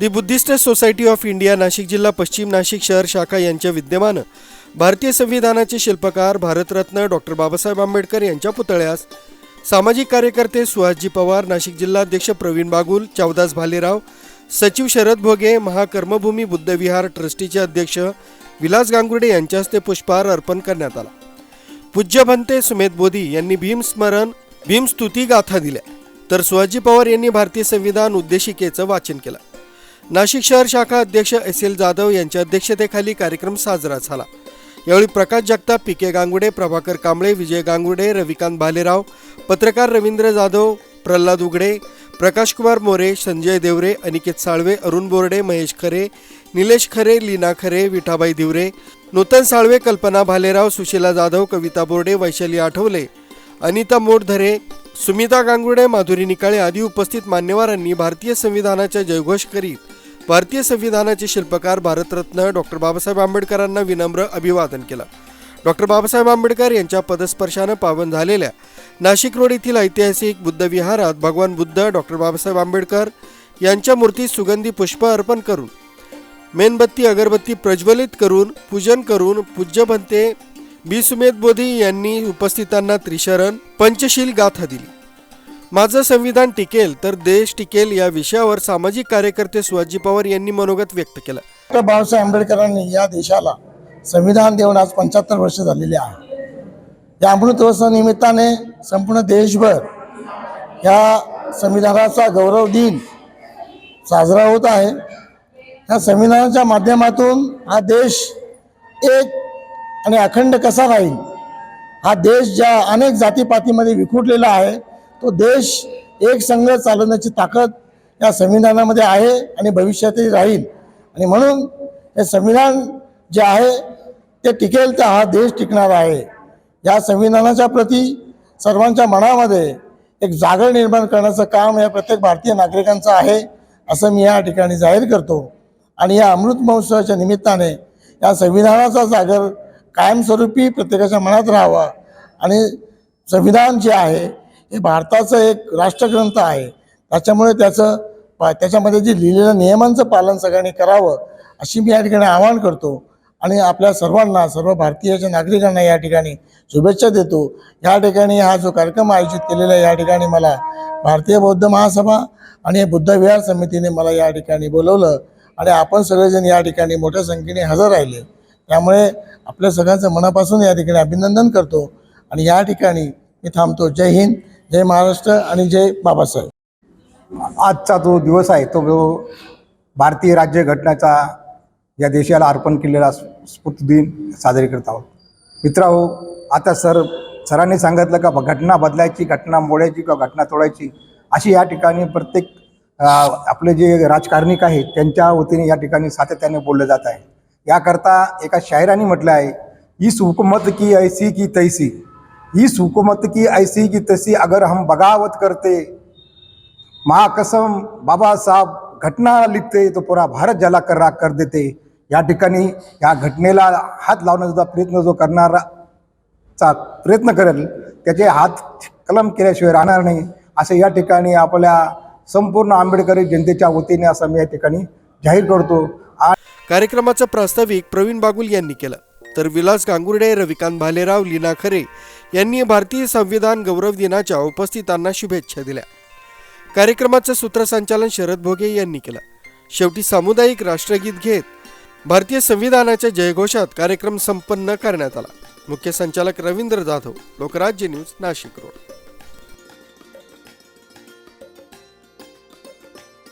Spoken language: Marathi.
The Buddhist society of India Nashik जिल्हा पश्चिम नाशिक शहर शाखा यांच्या विद्यमानं भारतीय संविधानाचे शिल्पकार भारतरत्न डॉक्टर बाबासाहेब आंबेडकर यांच्या पुतळ्यास सामाजिक कार्यकर्ते सुहासजी पवार नाशिक जिल्हाध्यक्ष प्रवीण बागुल चावदास भालेराव सचिव शरद भोगे महाकर्मभूमी बुद्धविहार ट्रस्टीचे अध्यक्ष विलास गांगुर्डे यांच्या हस्ते पुष्पहार अर्पण करण्यात आला. पूज्य भंते सुमेध बोधी यांनी भीमस्मरण भीमस्तुती गाथा दिल्या. तर सुहाजी पवार यांनी भारतीय संविधान उद्देशिकेचं वाचन केलं. नाशिक शहर शाखा अध्यक्ष एस एल जाधव यांच्या अध्यक्षतेखाली कार्यक्रम साजरा झाला. यावेळी प्रकाश जगताप पी के गांगुडे प्रभाकर कांबळे विजय गांगुडे रविकांत भालेराव पत्रकार रवींद्र जाधव प्रल्हाद उगडे प्रकाशकुमार मोरे संजय देवरे अनिकेत साळवे अरुण बोर्डे महेश खरे निलेश खरे लीना खरे विठाबाई दिवरे नूतन साळवे कल्पना भालेराव सुशीला जाधव कविता बोर्डे वैशाली आठवले अनिता मोडधरे सुमिता गांगुडे माधुरी निकाळे आदी उपस्थित मान्यवरांनी भारतीय संविधानाचा जयघोष करीत भारतीय संविधानाचे शिल्पकार भारतरत्न डॉक्टर बाबासाहेब आंबेडकरांना विनम्र अभिवादन केलं. डॉक्टर बाबासाहेब आंबेडकर यांच्या पदस्पर्शानं पावन झालेल्या नाशिक रोड येथील ऐतिहासिक बुद्ध विहारात भगवान बुद्ध डॉक्टर बाबासाहेब आंबेडकर यांच्या मूर्तीस सुगंधी पुष्प अर्पण करून मेणबत्ती अगरबत्ती प्रज्वलित करून पूजन करून पूज्य भंते बी. सुमेध बोधी यांनी उपस्थितांना त्रिशरण पंचशील गाथा दिली. माझं संविधान टिकेल तर देश टिकेल या विषयावर सामाजिक कार्यकर्ते सुहाजी पवार यांनी मनोगत व्यक्त केलं. डॉक्टर बाबासाहेब आंबेडकरांनी या देशाला संविधान देऊन आज पंच्याहत्तर वर्ष झालेली आहे. या अमृत निमित्ताने संपूर्ण देशभर या संविधानाचा गौरव दिन साजरा होत आहे. या संविधानाच्या माध्यमातून हा देश एक आणि अखंड कसा राहील? हा देश ज्या अनेक जातीपातीमध्ये विखुरलेला आहे तो देश एक संघ चालवण्याची ताकद या संविधानामध्ये आहे आणि भविष्यातही राहील. आणि म्हणून हे संविधान जे आहे ते टिकेल तर हा देश टिकणार आहे. या संविधानाच्या प्रती सर्वांच्या मनामध्ये एक जागर निर्माण करण्याचं काम या प्रत्येक भारतीय नागरिकांचं आहे असं मी या ठिकाणी जाहीर करतो. आणि या अमृत महोत्सवाच्या निमित्ताने या संविधानाचा जागर कायमस्वरूपी प्रत्येकाच्या मनात राहावा. आणि संविधान जे आहे हे भारताचं एक राष्ट्रग्रंथ आहे. त्याच्यामुळे त्याचं पा- त्याच्यामध्ये जे लिहिलेलं नियमांचं पालन सगळ्यांनी करावं अशी मी या ठिकाणी आवाहन करतो. आणि आपल्या सर्वांना सर्व भारतीयाच्या नागरिकांना या ठिकाणी शुभेच्छा देतो. या ठिकाणी हा जो कार्यक्रम आयोजित केलेला आहे या ठिकाणी मला भारतीय बौद्ध महासभा आणि बुद्ध विहार समितीने मला या ठिकाणी बोलवलं आणि आपण सगळेजण या ठिकाणी मोठ्या संख्येने हजर राहिले. त्यामुळे आपल्या सगळ्यांचं मनापासून या ठिकाणी अभिनंदन करतो. आणि या ठिकाणी मी थांबतो. जय हिंद. जय महाराष्ट्र आणि जय बाबासाहेब. आजचा जो दिवस आहे तो जो भारतीय राज्यघटनेचा या देशाला अर्पण केलेला स्फूर्त दिन साजरी करत आहोत. मित्रांनो आता सर सरांनी सांगितलं का घटना बदलायची घटना मोडायची किंवा घटना तोडायची अशी या ठिकाणी प्रत्येक आपले जे राजकारणिक आहेत त्यांच्या वतीने या ठिकाणी सातत्याने बोललं जात आहे. याकरता एका शायराने म्हटलं आहे इस हुकूमत की ऐसी की तैसी. इस हुकूमत की ऐसी की तैसी अगर हम बगावत करते। महाकसम बाबासाहेब घटना लिखते तो पुरा भारत जला कर राख कर देते। या ठिकाणी या घटनेला हात लावण्याचा प्रयत्न जो करणारा चा प्रयत्न करेल त्याचे हात कलम केल्याशिवाय राहणार नाही. असं या ठिकाणी आपल्या संपूर्ण आंबेडकरी जनतेच्या वतीने असं मी या ठिकाणी जाहीर करतो. कार्यक्रमाचं प्रास्ताविक प्रवीण बागुल यांनी केलं. तर विलास गांगुर्डे रविकांत भालेराव लीना खरे यांनी भारतीय संविधान गौरव दिनाच्या उपस्थितांना शुभेच्छा दिल्या. कार्यक्रमाचं सूत्रसंचालन शरद भोगे यांनी केलं. शेवटी सामुदायिक राष्ट्रगीत घेत भारतीय संविधानाच्या जयघोषात कार्यक्रम संपन्न करण्यात आला. मुख्य संचालक रवींद्र जाधव लोकराज्य न्यूज नाशिक रोड.